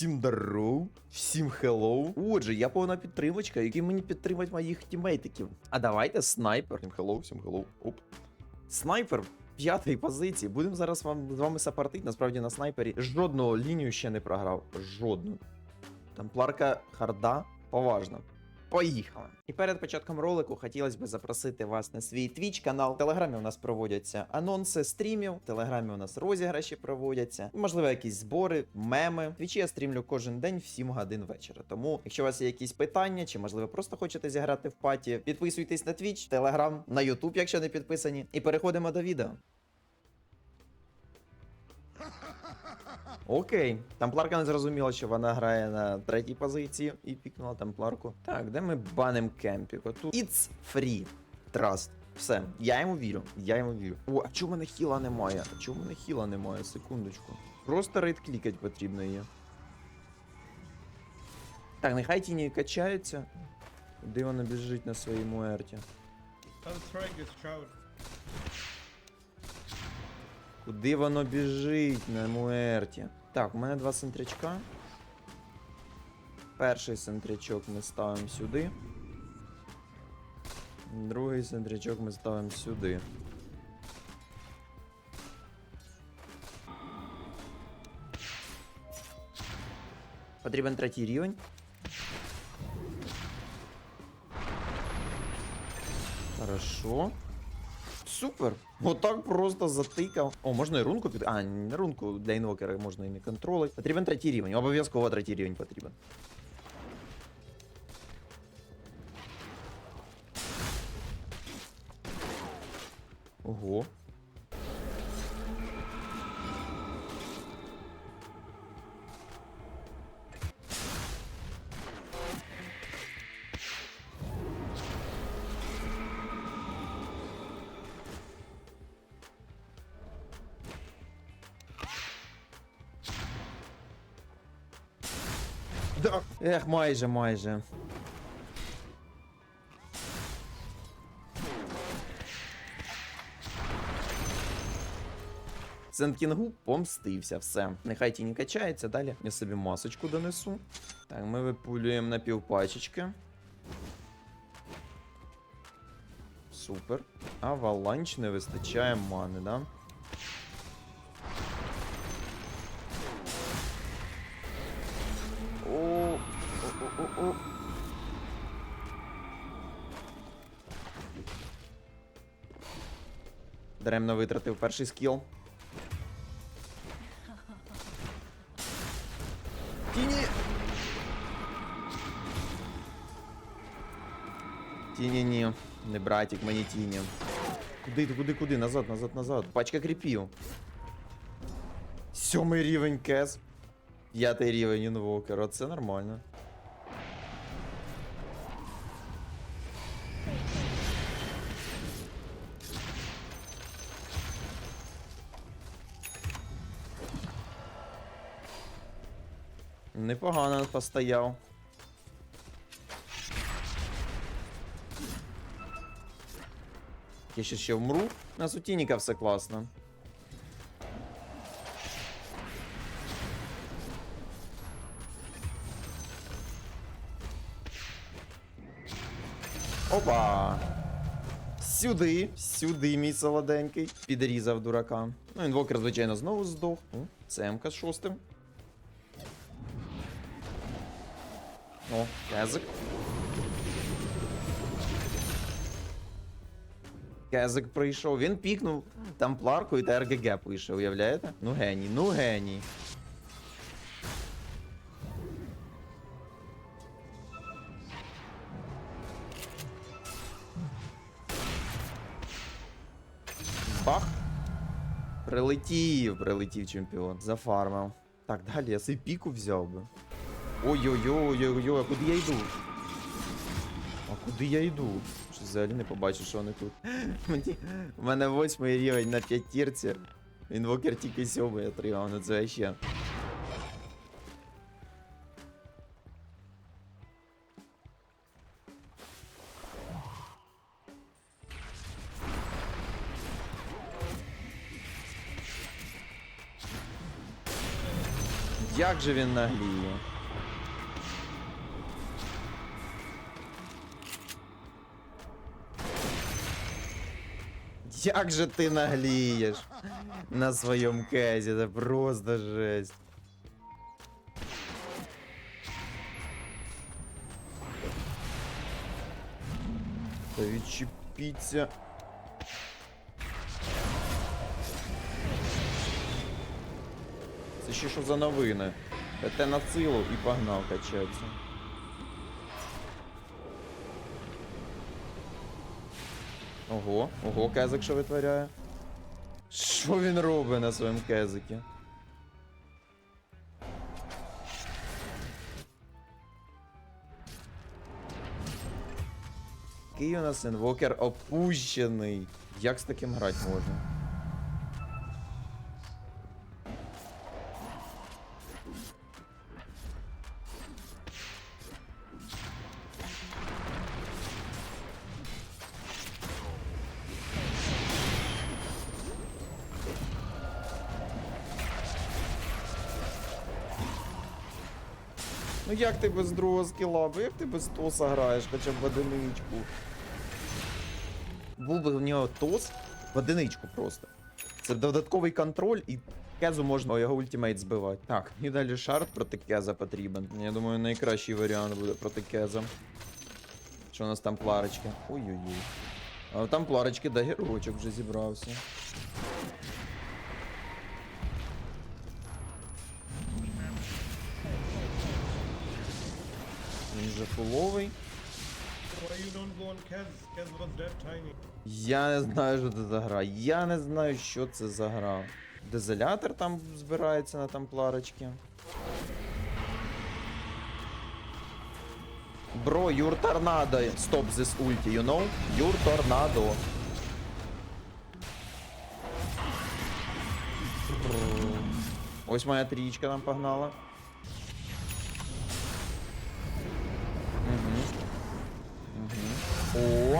Всім здоров, всім хеллоу. Отже, я повна підтримочка, який мені підтримать моїх тімейтиків. А давайте снайпер. Всім хеллоу, всім хеллоу. Оп. Снайпер п'ятої позиції. Будемо зараз вам, з вами сапартити. Насправді на снайпері жодного лінію ще не програв. Жодну. Тампларка харда поважна. Поїхали! І перед початком ролику хотілося б запросити вас на свій Twitch канал. В Телеграмі у нас проводяться анонси стрімів, в Телеграмі у нас розіграші проводяться, можливо, якісь збори, меми. Твічі я стрімлю кожен день в 7 годин вечора. Тому, якщо у вас є якісь питання, чи можливо просто хочете зіграти в паті, підписуйтесь на Twitch, Telegram, на YouTube, якщо не підписані, і переходимо до відео. Окей, тампларка не зрозуміла, що вона грає на третій позиції і пікнула тампларку. Так, де ми баним кемпік? Отут. It's free. Trust. Все, я йому вірю, я йому вірю. О, а чому мене хіла немає? А чому мене хіла немає? Секундочку. Просто рейд клікать потрібно є. Так, нехай тіні качаються. Куди вона біжить на is Shroud. Куди воно біжить на муерті? Так, у мене два центрячка. Перший центрячок ми ставимо сюди. Другий центрячок ми ставимо сюди. Потрібен третій рівень. Хорошо. Супер! Отак просто затикав. О, можна і рунку під. А, не рунку для інвокера можна і не контролить. Потрібен третій рівень. Обов'язково третій рівень потрібен. Ого. Ех, майже, майже. Сенкінгу помстився, все. Нехай тіні качається, далі я собі масочку донесу. Так, ми випулюємо на півпачечки. Супер. Аваланч не вистачає мани, да? Даремно витратив перший скіл. Тіні! Тіні ні. Не братик, мені тіні. Куди куди, куди? Назад, назад, назад. Пачка кріпів. Сьомий рівень кес. П'ятий рівень інвокера, це нормально. Непогано постояв. Я ще ще вмру. На сутініка все класно. Опа! Сюди, сюди, мій солоденький. Підрізав дурака. Ну, інвокер, звичайно, знову здох. Це МК з шостим. О, кезик. Кезик прийшов. Він пікнув тампларку і та РГГ пише, уявляєте? Ну геній, ну геній. Бах. Прилетів, прилетів чемпіон. Зафармив. Так, далі я свій піку взяв би. Ой-ой-ой-ой-ой, а куди я йду? А куди я йду? Щось взагалі не побачив, що вони тут. Мені... У мене восьмий рівень на п'ятірці. Інвокер тільки сьомий отримав, ну це ще. Як же він нагліє? Як же ти наглієш на своєму кезі? Це просто жесть. Та відчепіться. Це ще що за новини? Те на силу і погнав качатися. Ого, ого, кезик що витворяє. Що він робить на своєму кезикі? Який у нас інвокер опущений. Як з таким грати можна? Як ти без другого скіла? Як ти без тоса граєш, хоча б в одиничку? Був би в нього тос в одиничку просто. Це додатковий контроль і кезу можна його ультимейт збивати. Так, і далі шарт проти кеза потрібен. Я думаю, найкращий варіант буде проти кеза. Що у нас там пларочки? Ой-ой-ой. А там пларочки, да, герочок вже зібрався. Він вже фуловий. Why you don't go on Kez? Kez was dead tiny. Я не знаю, що це за гра. Я не знаю, що це за гра. Дезолятор там збирається на тампларочки. Бро, your tornado. Stop this ulti, you know? Your tornado. Ось моя трічка там погнала.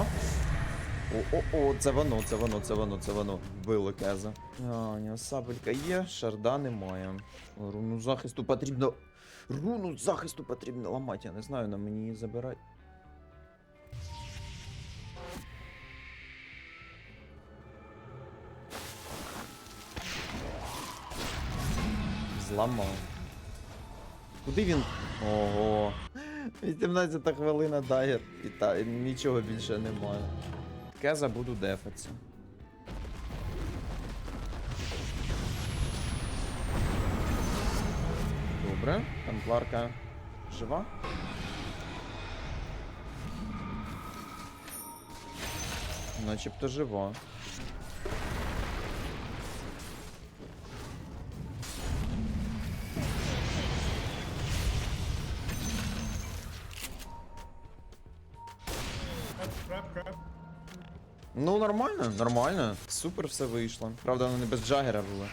О! О-о-о, це воно, це воно, це воно, це воно. Вбило кеза. А, нього сабелька є, шарда немає. Руну захисту потрібно. Руну захисту потрібно ламати, я не знаю, на мені її забирати. Зламав. Куди він? Ого. 18 хвилина дагер. І та нічого більше немає. Кеза буду дефатися. Добре, тампларка жива. Начебто жива. Ну, нормально, нормально. Супер все вийшло. Правда, воно не без джагера було.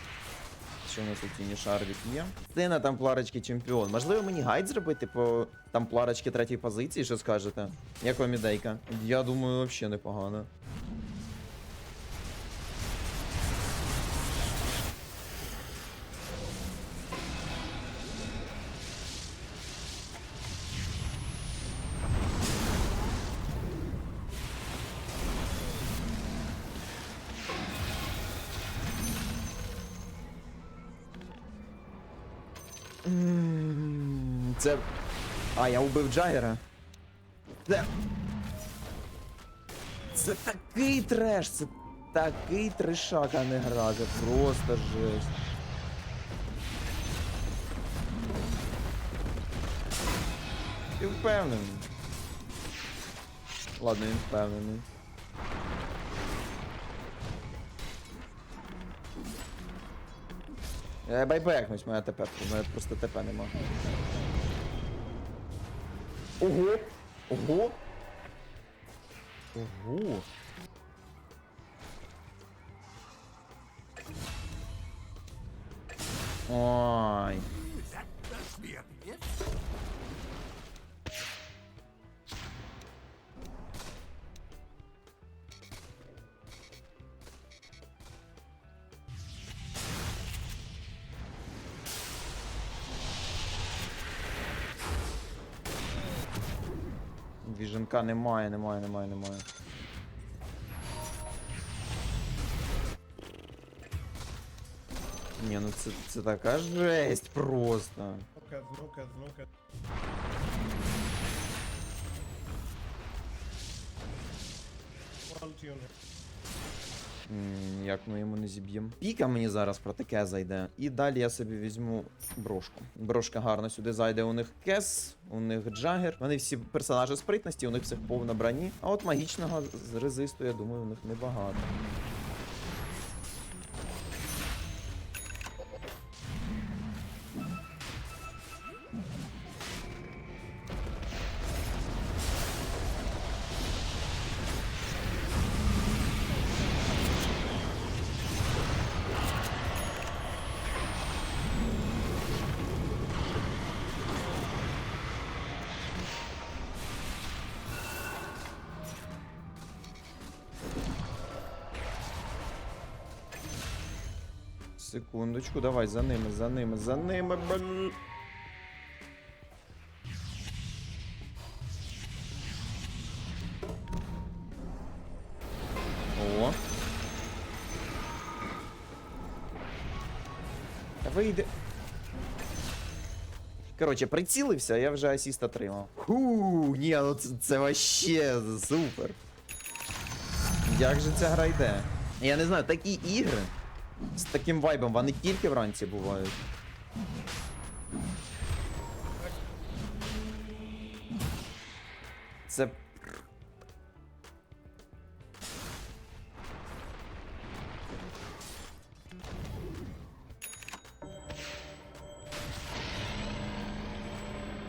Що у нас тут тіні шарвік є? Ти на тампларочки чемпіон. Можливо, мені гайд зробити по тампларочки третій позиції, що скажете? Як вам ідейка? Я думаю, взагалі непогано. Це. А, я убив Джагера. Це. Це такий треш, це такий трешак, а не гра, це просто жесть. Ти впевнений. Ладно, він впевнений. Я байбекнусь, моя ТП, у просто ТП нема. Ого! Ого! Ого! Ой. Біженка немає, немає, немає, немає. Ні, ну це, це така жесть просто. No Kaz, no Kaz, Як ми йому не зіб'ємо. Піка мені зараз про таке зайде. І далі я собі візьму брошку. Брошка гарно сюди зайде. У них кес, у них джагер. Вони всі персонажі спритності, у них всіх повна броні. А от магічного резисту, я думаю, у них небагато. Секундочку, давай за ними, за ними, за ними. Блін. О. Вийде. Коротше, прицілився, я вже асіст отримав. Ху, ні, ну це, це вообще супер. Як же ця гра йде? Я не знаю, такі ігри з таким вайбом, вони тільки вранці бувають. Це.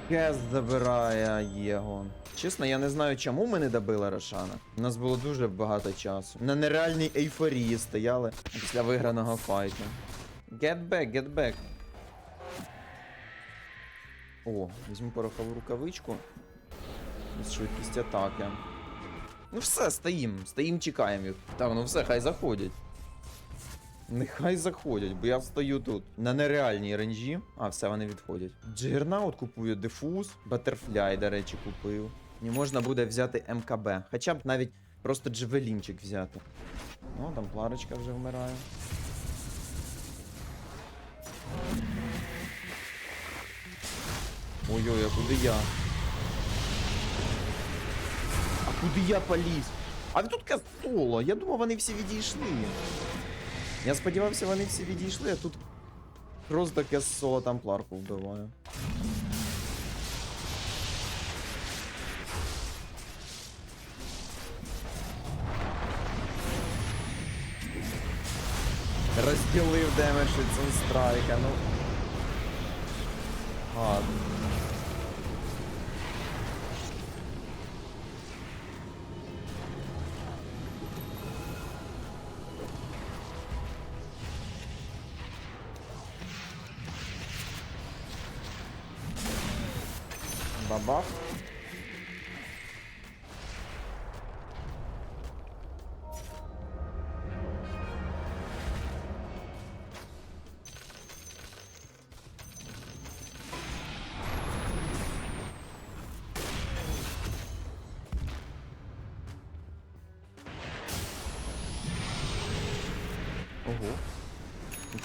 Кес забирає Єгон. Чесно, я не знаю, чому ми не добили Рошана. У нас було дуже багато часу. На нереальній ейфорії стояли після виграного файту. Get back, get back. О, візьму порохову рукавичку. Швидкість атаки. Ну все, стоїм. Стоїм, чекаємо їх. Так, ну все, хай заходять. Нехай заходять, бо я стою тут. На нереальній ренжі. А, все, вони відходять. Джигернаут купую дифуз, Батерфляй, до речі, купив. І можна буде взяти МКБ. Хоча б навіть просто джевелінчик взяти. О, там пларочка вже вмирає. Ой-ой, а куди я? А куди я поліз? А тут кастоло. Я думав, вони всі відійшли. Я сподівався, вони всі відійшли, а тут просто кессоло там пларку вбиваю. Розділив демедж від Сунстрайка, ну. Ладно.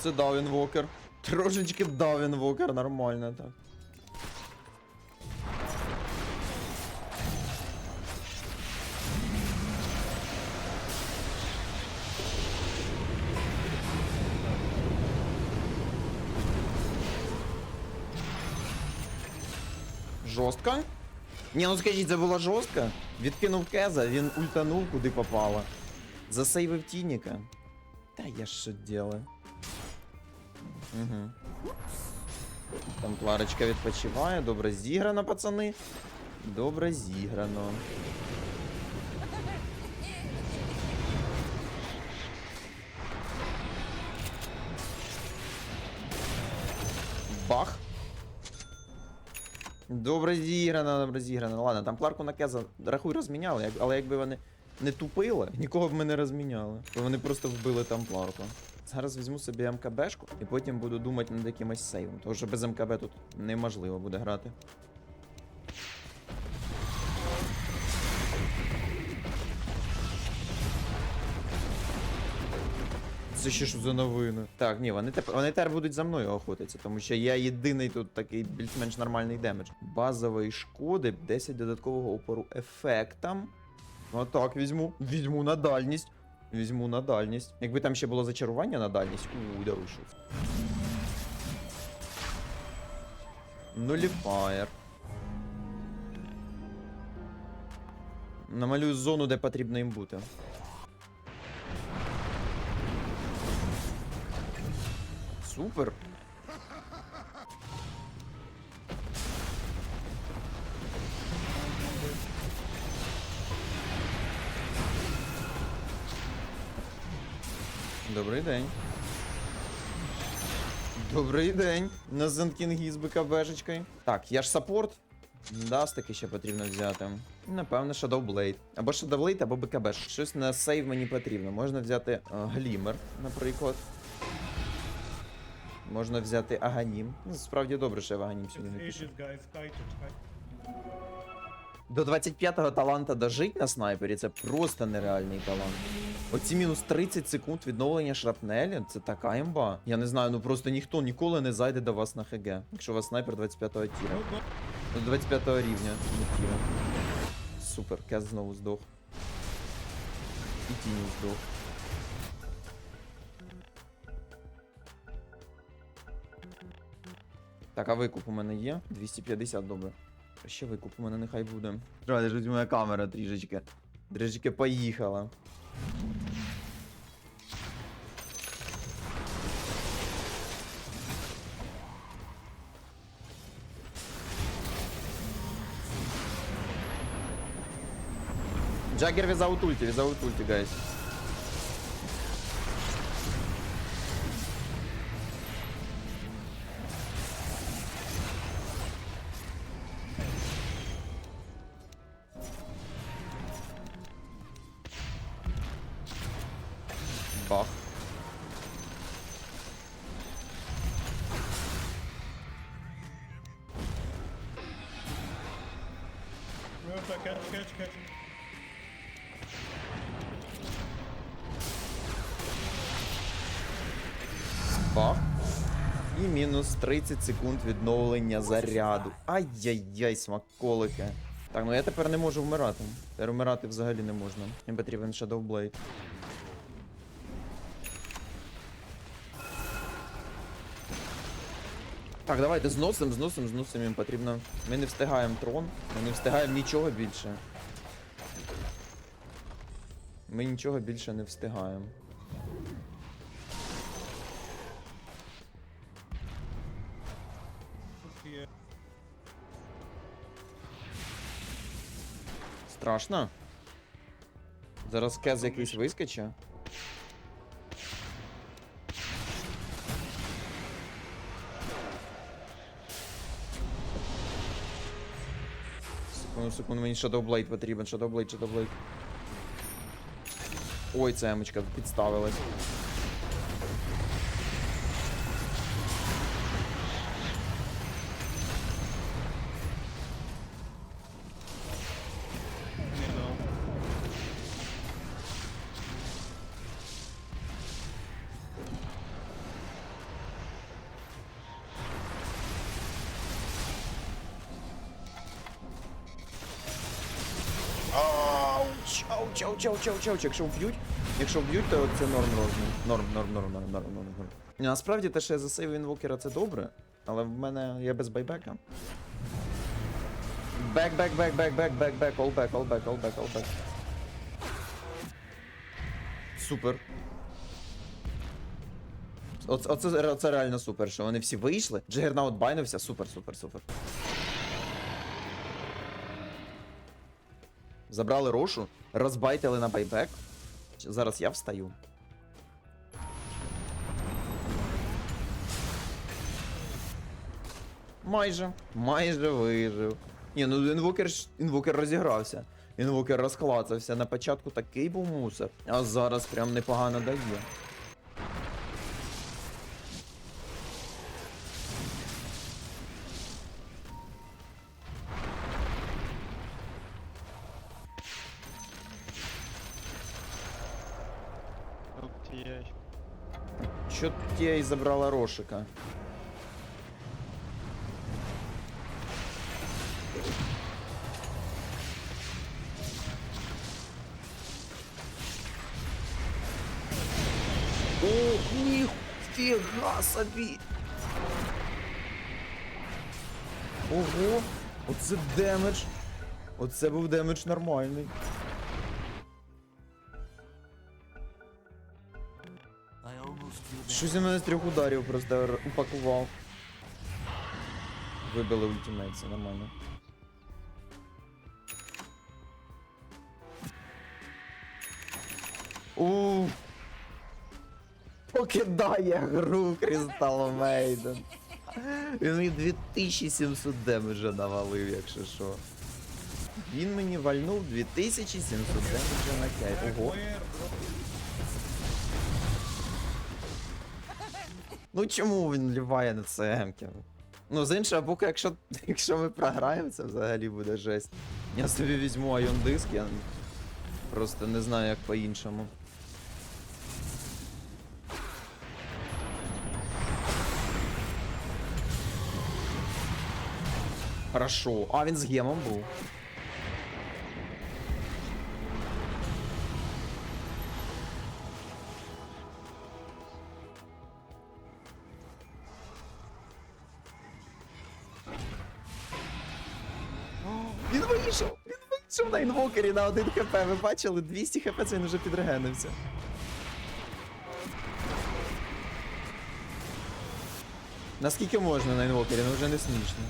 Це дав інвокер. Трошечки дав інвокер, нормально так. Жорстко? Ні, ну скажіть, це було жорстко. Відкинув кеза, він ультанув, куди попало. Засейвив тініка. Та я що делаю? Угу. Там Кларочка відпочиває, добре зіграно, пацани. Добре зіграно. Бах. Добре зіграно, добре зіграно. Ладно, там пларку на кеза рахуй розміняли, але якби вони не тупили, нікого б ми не розміняли. Вони просто вбили там пларку. Зараз візьму собі МКБшку і потім буду думати над якимось сейвом. Тому що без МКБ тут неможливо буде грати. Це ще що за новини? Так, ні, вони тепер вони тепер будуть за мною охотитися, тому що я єдиний тут такий більш-менш нормальний демедж. Базової шкоди, 10 додаткового опору ефектам. Ну, Отак візьму. Візьму на дальність. Візьму на дальність. Якби там ще було зачарування на дальність. ууу, це? Нуліфаєр. Намалюю зону, де потрібно їм бути. Супер. День. Добрий день. На Зенкінгі з БКБшечкою. Так, я ж саппорт. Дастики ще потрібно взяти. Напевно, Shadow Blade. Або Shadow Blade, або БКБ. Щось на сейв мені потрібно. Можна взяти Глімер, наприклад. Можна взяти Аганім. Ну, справді добре, що я в Аганім сьогодні не пішов. До 25-го таланта дожить на снайпері це просто нереальний талант. Оці мінус 30 секунд відновлення шрапнелі це така імба. Я не знаю, ну просто ніхто ніколи не зайде до вас на ХГ, якщо у вас снайпер 25-го тіра. Go, go. До 25 рівня тіра. Супер, Кес знову здох. І тінь здох. Так, а викуп у мене є? 250, добре. Ще викуп у мене нехай буде. Правда, ж моя камера трішечки. Трішечки поїхала. Джаггер визаут ульти, визаут ульти, гайс. Бах. Чекай, ну, чекай, чекай. Мінус 30 секунд відновлення заряду. Ай-яй-яй, смаколики. Так, ну я тепер не можу вмирати. Тепер вмирати взагалі не можна. Мені потрібен Shadow Blade. Так, давайте зносим, зносим, зносим. Їм потрібно. Ми не встигаємо трон, ми не встигаємо нічого більше. Ми нічого більше не встигаємо. Страшно? Зараз кез якийсь вискоче. Секунду, секунду, мені Shadow Blade потрібен, Shadow Blade, Shadow Blade. Ой, ця емочка підставилась. Ауч, ауч, ауч, ауч, ауч. Якщо вб'ють, якщо вб'ють, то це норм розмін. Норм, норм, норм, норм, норм, норм, норм. Насправді те, що я засейв інвокера, це добре, але в мене я без байбека. Бек, бек, бек, бек, бек, бек, бек, all back, all back, all back, all back. Супер. Оце, оце, оце реально супер, що вони всі вийшли. Джигернаут байнувся, супер, супер, супер. Забрали рошу, розбайтили на байбек. Зараз я встаю. Майже. Майже вижив. Ні, ну інвокер, інвокер розігрався. Інвокер розклацався. На початку такий був мусор, а зараз прям непогано дає. І забрала Рошика? Ох, ніфіга собі! Ого! Оце демедж! Оце був демедж нормальний. Щось я мене з трьох ударів просто упакував. Вибили ультимейт, це нормально. Уф. Покидає гру Крістал Мейден. Він мені 2700 демеджа навалив, якщо що. Він мені вальнув 2700 демеджа на кейт. Ого. Ну чому він ліває на ЦМки? Ну, з іншого боку, якщо, якщо ми програємо, це взагалі буде жесть. Я собі візьму айон диск, я просто не знаю, як по-іншому. Хорошо. А, він з гемом був. Інвокері на 1 хп. Ви бачили? 200 хп це він вже підрегенився. Наскільки можна на інвокері? Ну вже не смішно.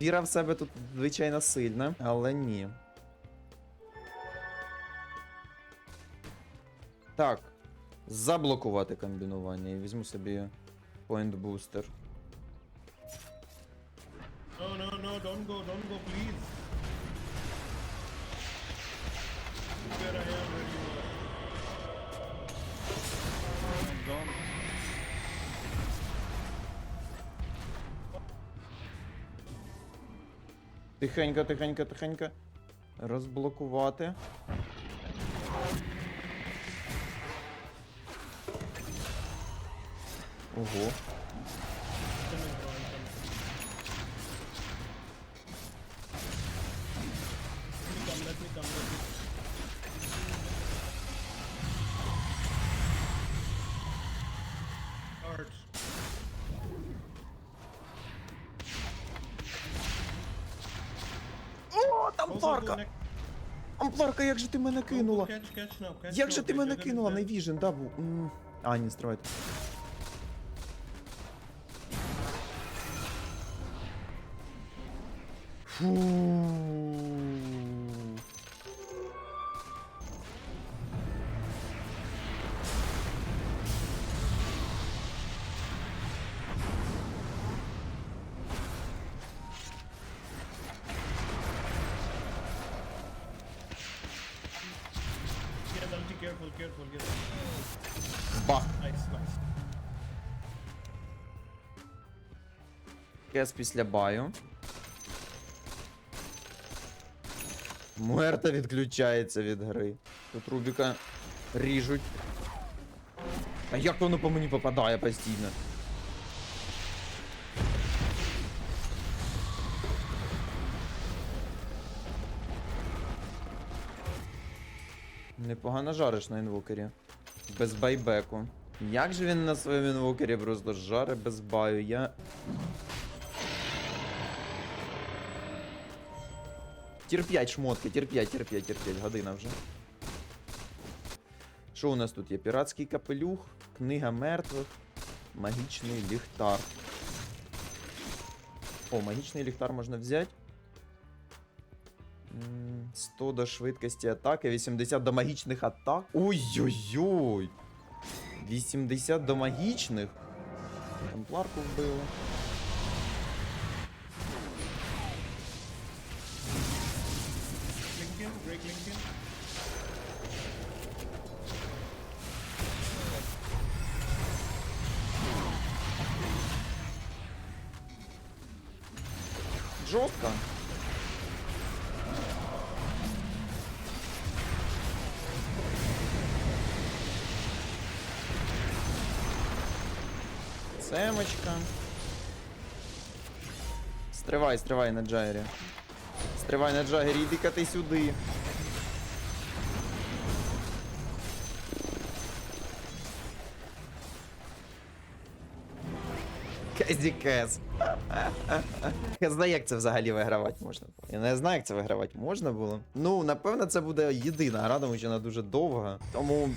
Віра в себе тут звичайно сильна, але ні. Так. Заблокувати комбінування і візьму собі point booster. No, no, no, don't go, don't go, please. Where I am, Тихенько, тихенько, тихенько. Розблокувати. Ого. О, там Go, go, go, Пларка! next. Ампларка, як же ти мене кинула? Як же ти мене кинула? die. Найвіжен, да, був. А, ні, стривайте. Careful, careful, yes. Бах. Nice, nice. Кес після баю. Муерта відключається від гри. Тут Рубіка ріжуть. А як воно по мені попадає постійно? Непогано жариш на інвокері. Без байбеку. Як же він на своєму інвокері просто жаре без баю? Я Тір 5 шмотки, тір 5, тір 5, тір 5, година вже. Що у нас тут є? Піратський капелюх, книга мертвих, магічний ліхтар. О, магічний ліхтар можна взяти. М, 100 до швидкості атаки, 80 до магічних атак. Ой-ой-ой! 80 до магічних. Темпларку вбили. Стривай, стривай на джайрі. Стривай на джагері, іди-ка ти сюди. Кез. Я знаю, як це взагалі вигравати можна. було. Я не знаю, як це вигравати можна було. Ну, напевно, це буде єдина гра, тому що вона дуже довга. Тому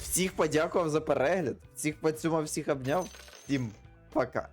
всіх подякував за перегляд. Всіх поцюмав, всіх обняв. Всім пока.